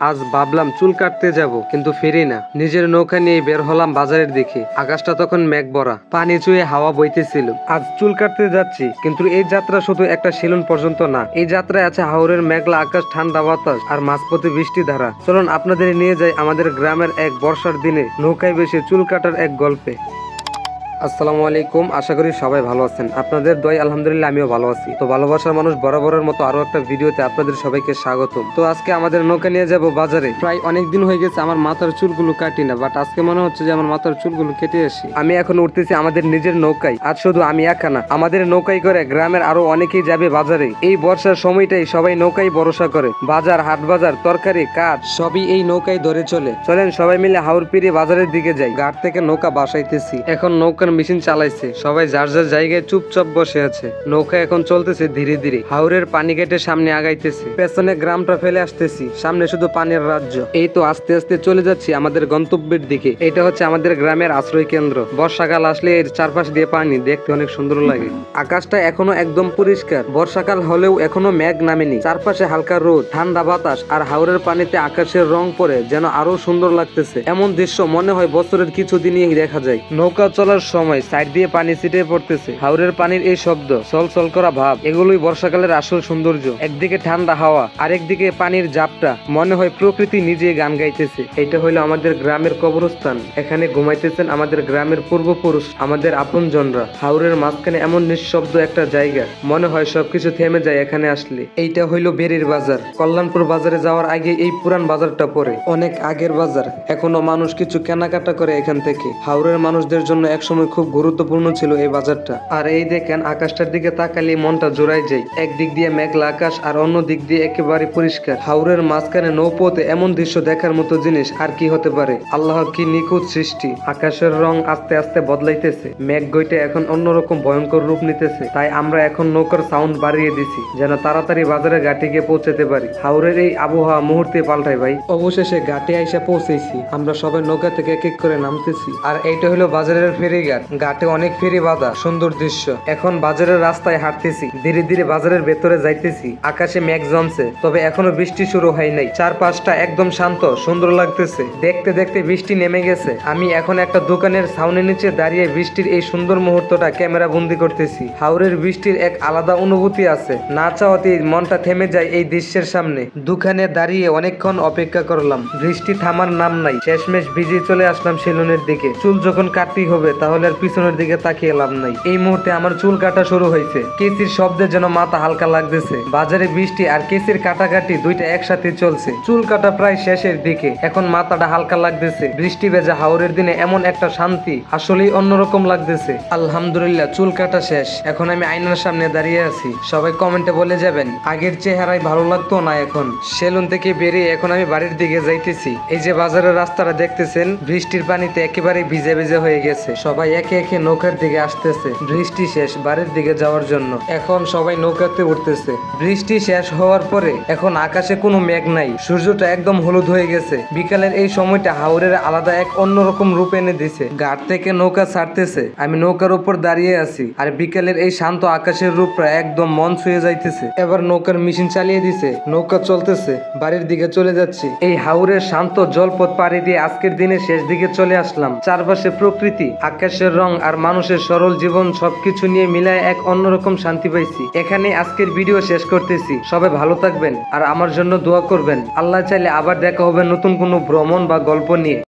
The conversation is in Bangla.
আজ ভাবলাম চুল কাটতে যাব, কিন্তু ফিরি না। নিজের নৌকা নিয়ে বের হলাম বাজারের দিকে। আকাশটা তখন মেঘ ভরা, পানি চুয়ে হাওয়া বইতেছিল। আজ চুল কাটতে যাচ্ছি, কিন্তু এই যাত্রা শুধু একটা সেলুন পর্যন্ত না। এই যাত্রায় আছে হাওরের মেঘলা আকাশ, ঠান্ডা বাতাস আর মাঝপথে বৃষ্টি ধারা। চলুন আপনাদের নিয়ে যাই আমাদের গ্রামের এক বর্ষার দিনে নৌকায় বেশি চুল কাটার এক গল্পে। আসসালামু আলাইকুম, আশা করি সবাই ভালো আছেন। আপনাদের দয় আলহামদুলিল্লাহ আমিও ভালো আছি। তো ভালোবাসার মানুষ বরাবরের মতো আরও একটা ভিডিওতে আপনাদের সবাইকে স্বাগতম। তো আজকে আমাদের নৌকা নিয়ে যাব বাজারে। প্রায় অনেক দিন হয়ে গেছে আমার মাথার চুলগুলো কাটি না বাট আজকে মনে হচ্ছে যে আমার মাথার চুলগুলো কেটে আসি। আমি এখন উঠতেছি আমাদের নিজের নৌকায় আজ শুধু আমি একা না, আমাদের নৌকায় করে গ্রামের আরও অনেকেই যাবে বাজারে। এই বর্ষার সময়টাই সবাই নৌকায় ভরসা করে। বাজার, হাট বাজার, তরকারি, কাঠ, সবই এই নৌকায় ধরে চলে। চলেন সবাই মিলে হাওর পিড়ে বাজারের দিকে যাই। ঘাট থেকে নৌকা বাসাইতেছি। এখন নৌকার মেশিন চালাইছে। সবাই যার যার জায়গায় চুপচাপ বসে আছে। নৌকা এখন চলতেছে ধীরে ধীরে। হাওরের পানি গেটে সামনে আগাইতেছে। পেছনে গ্রামটা ফেলে আসতেছি। সামনে শুধু পানির রাজ্য। এই তো আস্তে আস্তে চলে যাচ্ছি আমাদের গন্তব্যের দিকে। এটা হচ্ছে আমাদের গ্রামের আশ্রয় কেন্দ্র। বর্ষাকাল আসলে এর চারপাশ দিয়ে পানি। দেখতে অনেক সুন্দর লাগে। আকাশটা এখনও একদম পরিষ্কার। বর্ষাকাল হলেও এখনও মেঘ নামেনি। চারপাশে হালকা রোদ, ঠান্ডা বাতাস আর হাওরের পানিতে আকাশের রং পরে যেন আরও সুন্দর লাগতেছে। এমন দৃশ্য মনে হয় বছরের কিছুদিনই দেখা যায়। নৌকা চলার সময় সাইড দিয়ে পানি ছিটে পড়তেছে। হাওরের পানির এই শব্দ সল সল করা ভাব, এগুলোই বর্ষাকালের আসল সৌন্দর্য। একদিকে ঠান্ডা হাওয়া, আরেকদিকে পানির জাপটা। মনে হয় প্রকৃতি নিজে গান গাইতেছে। এটা হলো আমাদের গ্রামের কবরস্থান। এখানে ঘুমাইতেছেন আমাদের গ্রামের পূর্বপুরুষ, আমাদের আপনজনরা। হাওরের মাঝখানে এমন নিঃশব্দ একটা জায়গা। মনে হয় সবকিছু থেমে যায় এখানে আসলে। এইটা হইল বেরির বাজার। কল্যাণপুর বাজারে যাওয়ার আগে এই পুরান বাজারটা পড়ে। অনেক আগের বাজার। এখনও মানুষ কিছু কেনাকাটা করে এখান থেকে। হাওরের মানুষদের জন্য একসময় খুব গুরুত্বপূর্ণ ছিল এই বাজারটা। আর এই দেখেন, আকাশটার দিকে তাকালে মনটা জোড়াই যায়। একদিক দিয়ে মেঘলা আকাশ আর অন্য দিক দিয়ে একেবারে পরিষ্কার। হাওরের মাঝখানে নৌপথে এমন দৃশ্য দেখার মতো জিনিস আর কি হতে পারে? আল্লাহ কি নিখুঁত সৃষ্টি? আকাশের রং আস্তে আস্তে বদলাইতেছে। মেঘ গইটে এখন অন্যরকম ভয়ঙ্কর রূপ নিতেছে। তাই আমরা এখন নৌকার সাউন্ড বাড়িয়ে দিছি, যেন তাড়াতাড়ি বাজারে ঘাটে গিয়ে পৌঁছাতে পারি। হাওরের এই আবহাওয়া মুহূর্তে পাল্টায় ভাই। অবশেষে ঘাটে আইসা পৌঁছেছি। আমরা সবাই নৌকা থেকে এক এক করে নামতেছি। আর এইটা হলো বাজারের ফেরি ঘাট ঘাটে অনেক ফেরি বাঁধা সুন্দর দৃশ্য। এখন বাজারের রাস্তায় হাঁটতেছি, ধীরে ধীরে বাজারের ভেতরে যাইতেছি। আকাশে মেঘ জমছে, তবে এখনও বৃষ্টি শুরু হয় নাই। চারপাশটা একদম শান্ত, সুন্দর লাগতেছে। দেখতে দেখতে বৃষ্টি নেমে গেছে। আমি এখন একটা দোকানের ছাউনির নিচে দাঁড়িয়ে বৃষ্টির এই সুন্দর মুহূর্তটা ক্যামেরা বন্দি করতেছি। হাওরের বৃষ্টির এক আলাদা অনুভূতি আছে। না চাওয়াতেই মনটা থেমে যায় এই দৃশ্যের সামনে। দোকানে দাঁড়িয়ে অনেকক্ষণ অপেক্ষা করলাম। বৃষ্টি থামার নাম নাই। শেষমেশ ভিজে চলে আসলাম সেলুনের দিকে। চুল যখন কাটতেই হবে, তাহলে আর পিছনের দিকে তাকিয়ে লাভ নাই। এই মুহূর্তে আমার চুল কাটা শুরু হয়েছে। কেসির শব্দে যেন মাথা হালকা লাগতেছে। বাজারে বৃষ্টি আর কেসির কাটাকাটি দুইটা একসাথে চলছে। চুল কাটা প্রায় শেষের দিকে। এখন মাথাটা হালকা লাগতেছে। বৃষ্টি ভেজা হাওরের দিনে এমন একটা শান্তি, আসলেই অন্যরকম লাগতেছে। আলহামদুলিল্লাহ, চুল কাটা শেষ। এখন আমি আয়নার সামনে দাঁড়িয়ে আছি। সবাই কমেন্টে বলে যাবেন, আগের চেহারায় ভালো লাগতো না এখন? সেলুন থেকে বেরিয়ে এখন আমি বাড়ির দিকে যাইতেছি। এই যে বাজারের রাস্তাটা দেখতেছেন, বৃষ্টির পানিতে একেবারে ভিজে ভিজে হয়ে গেছে। সবাই একে একে নৌকার দিকে আসতেছে। বৃষ্টি শেষ বাড়ির দিকে যাওয়ার জন্য। এখন সবাই নৌকাতে উঠতেছে। বৃষ্টি শেষ হওয়ার পরে এখন আকাশে কোনো মেঘ নাই। সূর্যটা একদম হলুদ হয়ে গেছে। বিকালের এই সময়টা হাওরের আলাদা এক অন্যরকম রূপ এনে দিছে। ঘাট থেকে নৌকা ছাড়তেছে। আমি নৌকার উপর দাঁড়িয়ে আছি। আর বিকালের এই শান্ত আকাশের রূপটা একদম মন ছুঁয়ে যাইতেছে। এবার নৌকার মেশিন চালিয়ে দিছে। নৌকা চলতেছে। বাড়ির দিকে চলে যাচ্ছি। এই হাওরের শান্ত জলপথ পাড়ি দিয়ে আজকের দিনে শেষ দিকে চলে আসলাম। চারপাশে প্রকৃতি আকাশের রং আর মানুষের সরল জীবন সবকিছু নিয়ে মিলায় এক অন্যরকম শান্তি পাইছি। এখানে আজকের ভিডিও শেষ করতেছি। সবাই ভালো থাকবেন আর আমার জন্য দোয়া করবেন। আল্লাহ চাইলে আবার দেখা হবে নতুন কোনো ভ্রমণ বা গল্প নিয়ে।